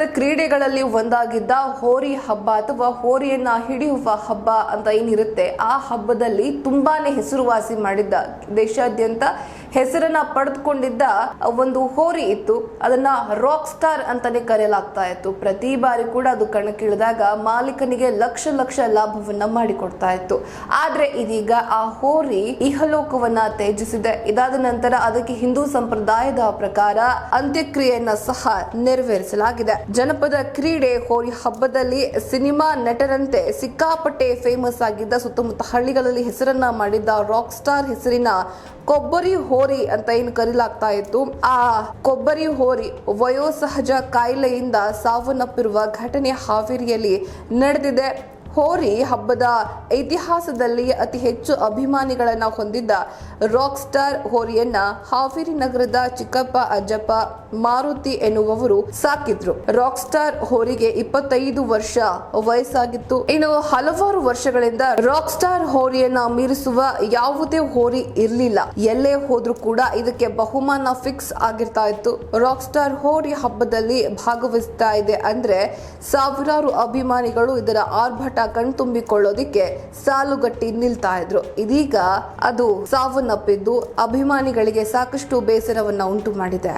ಜನಪದ ಕ್ರೀಡೆಗಳಲ್ಲಿ ಒಂದಾಗಿದ್ದ ಹೋರಿ ಹಬ್ಬ ಅಥವಾ ಹೋರಿಯನ್ನ ಹಿಡಿಯುವ ಹಬ್ಬ ಅಂತ ಏನಿರುತ್ತೆ, ಆ ಹಬ್ಬದಲ್ಲಿ ತುಂಬಾನೇ ಹೆಸರುವಾಸಿ ಮಾಡಿದ್ದ ದೇಶಾದ್ಯಂತ ಹೆಸರನ್ನ ಪಡೆದುಕೊಂಡಿದ್ದ ಒಂದು ಹೋರಿ ಇತ್ತು. ಅದನ್ನ ರಾಕ್ ಸ್ಟಾರ್ ಅಂತಾನೆ ಕರೆಯಲಾಗ್ತಾ ಇತ್ತು. ಪ್ರತಿ ಬಾರಿ ಕೂಡ ಅದು ಕಣಕ್ಕಿಳಿದಾಗ ಮಾಲೀಕನಿಗೆ ಲಕ್ಷ ಲಕ್ಷ ಲಾಭವನ್ನ ಮಾಡಿಕೊಡ್ತಾ ಇತ್ತು. ಆದ್ರೆ ಇದೀಗ ಆ ಹೋರಿ ಇಹಲೋಕವನ್ನ ತ್ಯಜಿಸಿದೆ. ಇದಾದ ನಂತರ ಅದಕ್ಕೆ ಹಿಂದೂ ಸಂಪ್ರದಾಯದ ಪ್ರಕಾರ ಅಂತ್ಯಕ್ರಿಯೆಯನ್ನ ಸಹ ನೆರವೇರಿಸಲಾಗಿದೆ. ಜನಪದ ಕ್ರೀಡೆ ಹೋರಿ ಹಬ್ಬದಲ್ಲಿ ಸಿನಿಮಾ ನಟರಂತೆ ಸಿಕ್ಕಾಪಟ್ಟೆ ಫೇಮಸ್ ಆಗಿದ್ದ ಸುತ್ತಮುತ್ತ ಹಳ್ಳಿಗಳಲ್ಲಿ ಹೆಸರನ್ನ ಮಾಡಿದ್ದ ರಾಕ್ ಸ್ಟಾರ್ ಹೆಸರಿನ ಕೊಬ್ಬರಿ ಹೋರಿ ಅಂತ ಏನು ಕರೀಲಾಗ್ತಾ ಇತ್ತು ಆ ಕೊಬ್ಬರಿ ಹೋರಿ ವಯೋಸಹಜ ಕಾಯಿಲೆಯಿಂದ ಸಾವನ್ನಪ್ಪಿರುವ ಘಟನೆ ಹಾವೇರಿಯಲ್ಲಿ ನಡೆದಿದೆ. ಹೋರಿ ಹಬ್ಬದ ಇತಿಹಾಸದಲ್ಲಿ ಅತಿ ಹೆಚ್ಚು ಅಭಿಮಾನಿಗಳನ್ನು ಹೊಂದಿದ್ದ ರಾಕ್ ಸ್ಟಾರ್ ಹೋರಿಯನ್ನ ಹಾವೇರಿ ನಗರದ ಚಿಕ್ಕಪ್ಪ, ಅಜ್ಜಪ್ಪ, ಮಾರುತಿ ಎನ್ನುವವರು ಸಾಕಿದ್ರು. ರಾಕ್ ಸ್ಟಾರ್ ಹೋರಿಗೆ ಇಪ್ಪತ್ತೈದು ವರ್ಷ ವಯಸ್ಸಾಗಿತ್ತು. ಇನ್ನು ಹಲವಾರು ವರ್ಷಗಳಿಂದ ರಾಕ್ ಸ್ಟಾರ್ ಹೋರಿಯನ್ನ ಮೀರಿಸುವ ಯಾವುದೇ ಹೋರಿ ಇರಲಿಲ್ಲ. ಎಲ್ಲೇ ಹೋದ್ರೂ ಕೂಡ ಇದಕ್ಕೆ ಬಹುಮಾನ ಫಿಕ್ಸ್ ಆಗಿರ್ತಾ ಇತ್ತು. ರಾಕ್ ಸ್ಟಾರ್ ಹೋರಿ ಹಬ್ಬದಲ್ಲಿ ಭಾಗವಹಿಸ್ತಾ ಇದೆ ಅಂದ್ರೆ ಸಾವಿರಾರು ಅಭಿಮಾನಿಗಳು ಇದರ ಆರ್ಭಟ ಕಣ್ತುಂಬಿಕೊಳ್ಳೋದಿಕ್ಕೆ ಸಾಲುಗಟ್ಟಿ ನಿಲ್ತಾ ಇದ್ರು. ಇದೀಗ ಅದು ಸಾವನ್ನಪ್ಪಿದ್ದು ಅಭಿಮಾನಿಗಳಿಗೆ ಸಾಕಷ್ಟು ಬೇಸರವನ್ನ ಉಂಟು ಮಾಡಿದೆ